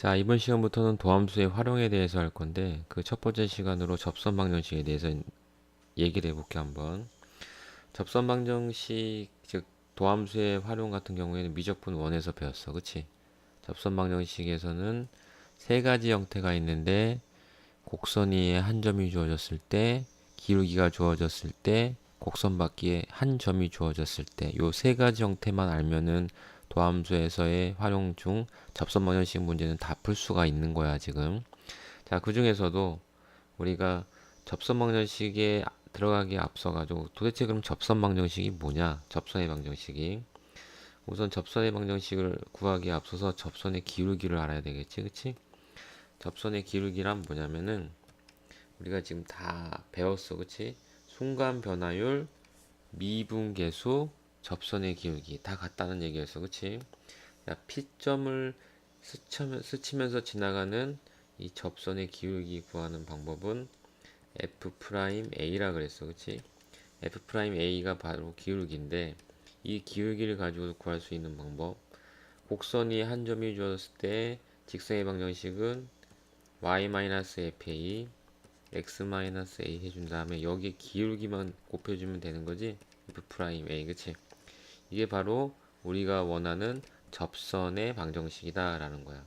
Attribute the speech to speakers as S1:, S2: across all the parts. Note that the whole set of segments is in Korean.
S1: 자, 이번 시간부터는 도함수의 활용에 대해서 할 건데 그 첫 번째 시간으로 접선 방정식에 대해서 얘기를 해볼게 한번. 접선 방정식 즉 도함수의 활용 같은 경우에는 미적분 원에서 배웠어, 그치? 접선 방정식에서는 세 가지 형태가 있는데 곡선 위에 한 점이 주어졌을 때, 기울기가 주어졌을 때, 곡선 바퀴에 한 점이 주어졌을 때, 요 세 가지 형태만 알면은 도함수에서의 활용 중 접선 방정식 문제는 다 풀 수가 있는 거야, 지금. 자, 그 중에서도 우리가 접선 방정식에 들어가기에 앞서 가지고 도대체 그럼 접선 방정식이 뭐냐? 접선의 방정식이. 우선 접선의 방정식을 구하기에 앞서서 접선의 기울기를 알아야 되겠지, 그치? 접선의 기울기란 뭐냐면은 우리가 지금 다 배웠어, 그치? 순간 변화율, 미분계수, 접선의 기울기 다 같다는 얘기였어, 그치? 자, P점을 스치면, 스치면 서 지나가는 이 접선의 기울기 구하는 방법은 F'A라 그랬어, 그치? F'A가 바로 기울기인데 이 기울기를 가지고 구할 수 있는 방법 곡선이 한 점이 주어졌을 때 직선의 방정식은 y-fa x-a 해준 다음에 여기에 기울기만 곱해주면 되는 거지 F'A 그치? 이게 바로 우리가 원하는 접선의 방정식이다 라는 거야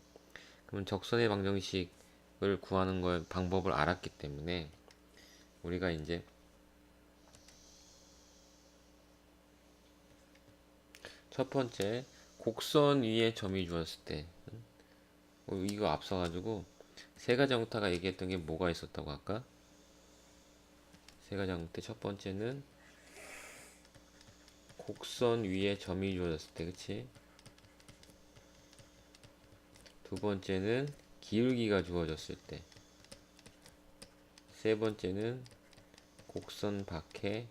S1: 그러면 적선의 방정식을 구하는 걸 방법을 알았기 때문에 우리가 이제 첫 번째 곡선 위에 점이 주었을 때 어, 이거 앞서 가지고 세 가지 형태가 얘기했던 게 뭐가 있었다고 할까? 세 가지 형태 첫 번째는 곡선 위에 점이 주어졌을 때 그치? 두 번째는 기울기가 주어졌을 때 세 번째는 곡선 밖에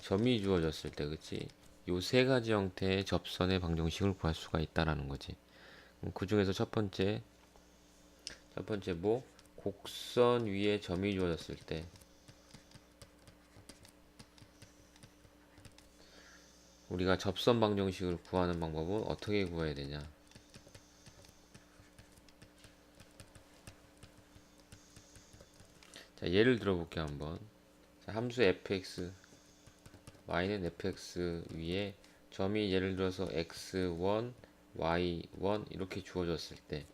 S1: 점이 주어졌을 때, 그치? 요 세 가지 형태의 접선의 방정식을 구할 수가 있다라는 거지. 그 중에서 첫 번째, 첫 번째 뭐? 곡선 위에 점이 주어졌을 때, 우리가 접선 방정식을 구하는 방법은 어떻게 구해야 되냐? 자, 예를 들어볼게요, 한번. 자, 함수 fx, y는 fx 위에 점이 예를 들어서 x1, y1 이렇게 주어졌을 때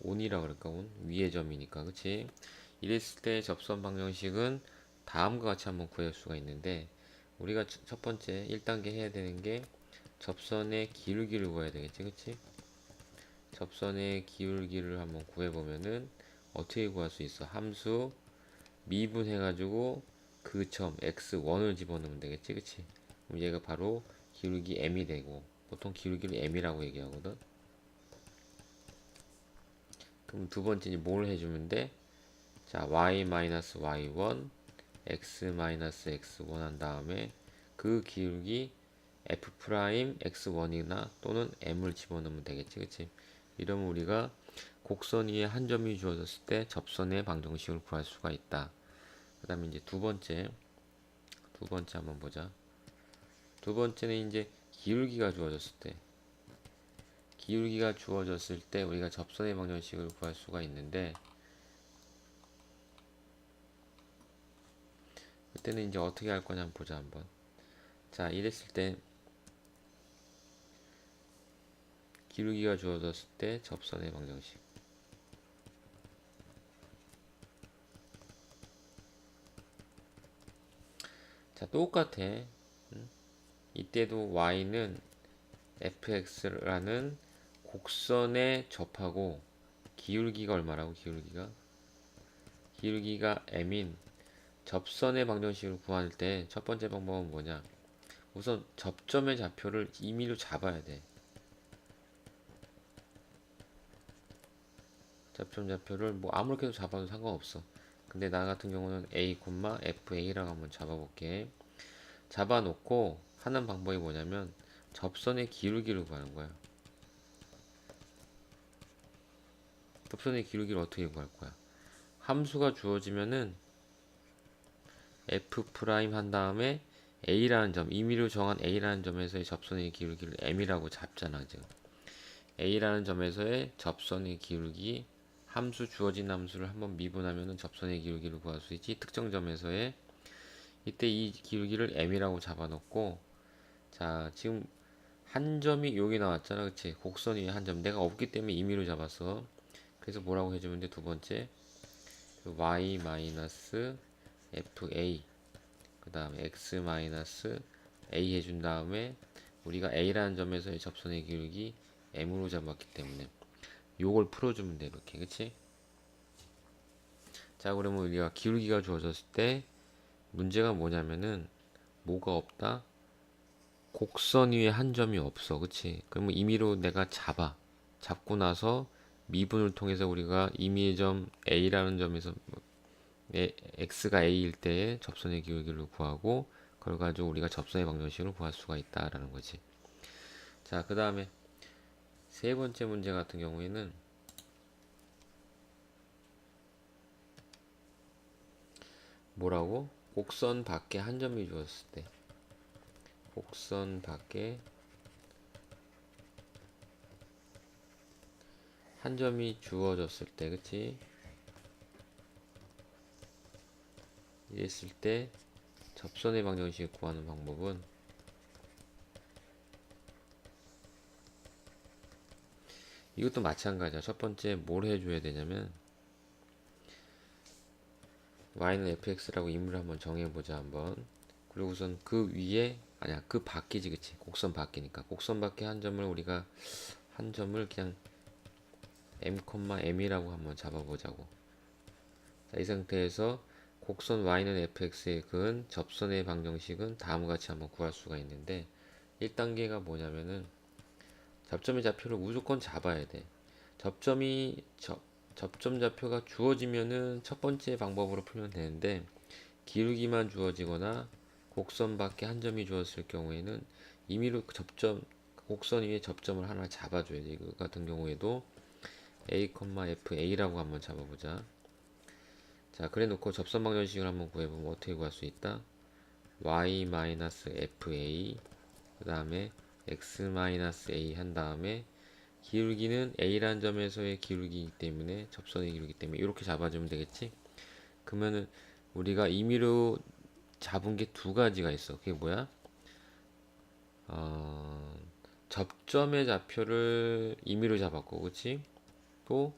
S1: 온이라 그럴까 온 위의 점이니까 그치 이랬을 때 접선 방정식은 다음과 같이 한번 구할 수가 있는데 우리가 첫 번째 1단계 해야 되는 게 접선의 기울기를 구해야 되겠지 그치? 접선의 기울기를 한번 구해보면은 어떻게 구할 수 있어? 함수 미분해 가지고 그 점 x1을 집어넣으면 되겠지 그치? 그럼 얘가 바로 기울기 m이 되고 보통 기울기를 m이라고 얘기하거든? 그럼 두 번째는 뭘 해주면 돼? 자 y-y1 x-x1 한 다음에 그 기울기 f x1이나 또는 m을 집어넣으면 되겠지 그치? 이러면 우리가 곡선 위에 한 점이 주어졌을 때 접선의 방정식을 구할 수가 있다. 그 다음에 이제 두 번째 두 번째 한번 보자. 두 번째는 이제 기울기가 주어졌을 때 기울기가 주어졌을 때 우리가 접선의 방정식을 구할 수가 있는데 그때는 이제 어떻게 할 거냐 한번 보자 한번. 자 이랬을 때 기울기가 주어졌을 때 접선의 방정식. 자 똑같아. 음? 이때도 y는 fx라는 곡선에 접하고 기울기가 얼마라고? 기울기가? 기울기가 m인 접선의 방정식을 구할 때 첫 번째 방법은 뭐냐? 우선 접점의 좌표를 임의로 잡아야 돼. 접점 좌표를 뭐 아무렇게도 잡아도 상관없어. 근데 나 같은 경우는 a, fa라고 한번 잡아볼게. 잡아놓고 하는 방법이 뭐냐면 접선의 기울기를 구하는 거야. 접선의 기울기를 어떻게 구할 거야? 함수가 주어지면은 f 프라임 한 다음에 a라는 점 임의로 정한 a라는 점에서의 접선의 기울기를 m이라고 잡잖아 지금. A라는 점에서의 접선의 기울기 함수 주어진 함수를 한번 미분하면은 접선의 기울기를 구할 수 있지. 특정 점에서의 이때 이 기울기를 m이라고 잡아놓고 자 지금 한 점이 여기 나왔잖아 그치? 곡선 위에 한 점. 내가 없기 때문에 임의로 잡았어. 그래서 뭐라고 해주면 돼? 두 번째. 그 y 마이너스 fa 그 다음에 x 마이너스 a 해준 다음에 우리가 a라는 점에서의 접선의 기울기 m으로 잡았기 때문에 요걸 풀어주면 돼 이렇게. 그치? 자 그러면 우리가 기울기가 주어졌을 때 문제가 뭐냐면은 뭐가 없다? 곡선 위에 한 점이 없어 그치? 그러면 임의로 내가 잡아. 잡고 나서 미분을 통해서 우리가 임의의 점 a라는 점에서 뭐 에- x가 a일 때의 접선의 기울기를 구하고 그걸 가지고 우리가 접선의 방정식을 구할 수가 있다라는 거지 자 그 다음에 세 번째 문제 같은 경우에는 뭐라고? 곡선 밖에 한 점이 주었을 때 곡선 밖에 한 점이 주어졌을 때 그치? 이랬을 때 접선의 방정식 구하는 방법은 이것도 마찬가지야. 첫 번째 뭘 해줘야 되냐면 y는 fx라고 임의를 한번 정해보자 한번. 그리고 우선 그 위에 아니야 그 밖이지 그치 곡선 밖이니까 곡선 밖에 한 점을 우리가 한 점을 그냥 m, m이라고 한번 잡아보자고. 자, 이 상태에서 곡선 y는 fx의 그은 접선의 방정식은 다음과 같이 한번 구할 수가 있는데 1단계가 뭐냐면은 접점의 좌표를 무조건 잡아야 돼. 접점이 접, 접점 좌표가 주어지면은 첫 번째 방법으로 풀면 되는데 기울기만 주어지거나 곡선 밖에 한 점이 주었을 경우에는 임의로 그 접점 곡선 위에 접점을 하나 잡아줘야 돼. 이거 같은 경우에도 a, fa라고 한번 잡아보자. 자, 그래 놓고 접선 방정식을 한번 구해보면 어떻게 구할 수 있다? y-fa 그 다음에 x-a 한 다음에 기울기는 a라는 점에서의 기울기이기 때문에 접선의 기울기 때문에 이렇게 잡아주면 되겠지? 그러면은 우리가 임의로 잡은 게 두 가지가 있어. 그게 뭐야? 어, 접점의 좌표를 임의로 잡았고, 그치? 또,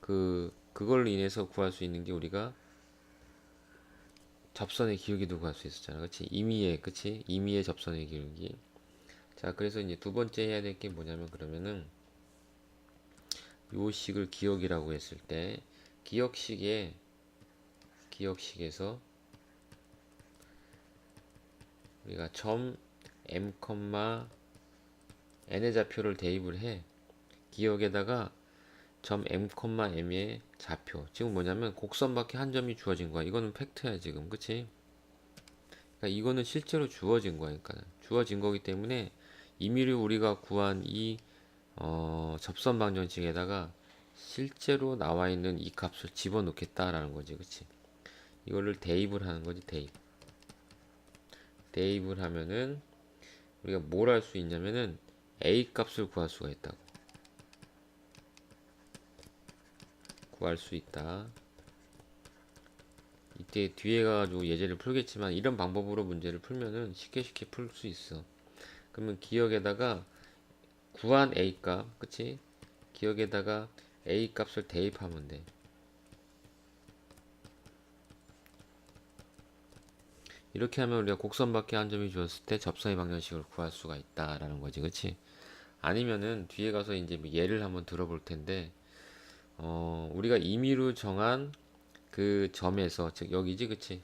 S1: 그, 그걸로 인해서 구할 수 있는 게 우리가 접선의 기울기도 구할 수 있었잖아. 그치? 임의의, 그치? 임의의 접선의 기울기. 자, 그래서 이제 두 번째 해야 될 게 뭐냐면 그러면은 요 식을 기억이라고 했을 때 기억식에 기억식에서 우리가 점 m, n의 좌표를 대입을 해. 기억에다가 점 m, m의 좌표. 지금 뭐냐면 곡선 밖에 한 점이 주어진 거야. 이거는 팩트야, 지금. 그치? 그러니까 이거는 실제로 주어진 거야. 그러니까 주어진 거기 때문에 임의로 우리가 구한 이 어, 접선 방정식에다가 실제로 나와 있는 이 값을 집어넣겠다라는 거지. 그치? 이거를 대입을 하는 거지, 대입. 대입을 하면은 우리가 뭘 할 수 있냐면은 a 값을 구할 수가 있다고 구할 수 있다. 이때 뒤에 가가지고 예제를 풀겠지만 이런 방법으로 문제를 풀면은 쉽게 쉽게 풀 수 있어. 그러면 기억에다가 구한 a 값 그치? 기억에다가 a 값을 대입하면 돼. 이렇게 하면 우리가 곡선 밖에 한 점이 주었을 때 접선의 방정식을 구할 수가 있다라는 거지, 그치? 아니면은 뒤에 가서 이제 뭐 예를 한번 들어볼 텐데, 어, 우리가 임의로 정한 그 점에서, 즉 여기지, 그치?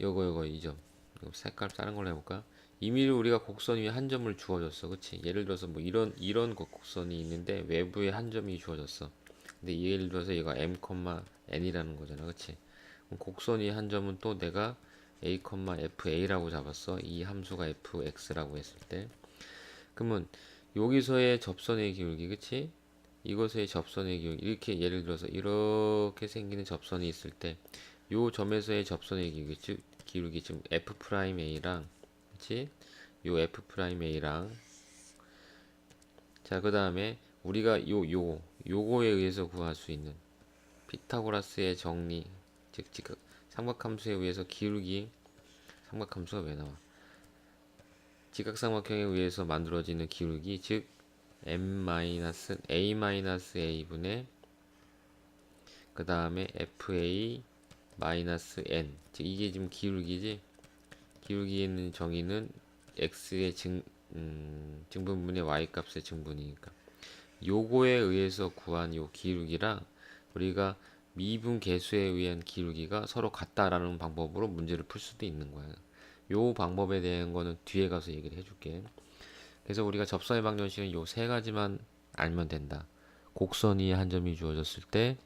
S1: 요거 요거 이 점. 이거 색깔 다른 걸로 해볼까? 임의로 우리가 곡선 위에 한 점을 주어졌어, 그치? 예를 들어서 뭐 이런 이런 곡선이 있는데 외부에 한 점이 주어졌어. 근데 예를 들어서 얘가 m, n이라는 거잖아, 그치? 곡선 위에 한 점은 또 내가 a, fa라고 잡았어. 이 함수가 fx라고 했을 때. 그러면 여기서의 접선의 기울기, 그치? 이것의 접선의 기울기, 이렇게 예를 들어서 이렇게 생기는 접선이 있을 때, 요 점에서의 접선의 기울기, 즉, 기울기 지금 f'a랑, 그치? 요 f'a랑, 자, 그 다음에 우리가 요, 요, 요거에 의해서 구할 수 있는 피타고라스의 정리, 즉, 즉, 삼각함수에 의해서 기울기, 삼각함수가 왜 나와? 직각삼각형에 의해서 만들어지는 기울기, 즉, m-a-a-a분의 그 다음에 fa 마이너스 n 즉 이게 지금 기울기지 기울기에 있는 정의는 x의 증, 음, 증분분의 y 값의 증분이니까 요거에 의해서 구한 요 기울기랑 우리가 미분 계수에 의한 기울기가 서로 같다라는 방법으로 문제를 풀 수도 있는 거야. 요 방법에 대한 거는 뒤에 가서 얘기를 해줄게. 그래서 우리가 접선의 방정식은 요세 가지만 알면 된다. 곡선 위에 한 점이 주어졌을 때,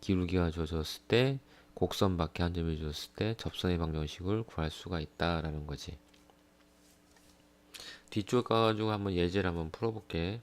S1: 기울기가 주어졌을 때, 곡선 밖에 한 점이 주어졌을 때 접선의 방정식을 구할 수가 있다라는 거지. 뒤쪽 가가지고 한번 예제를 한번 풀어볼게.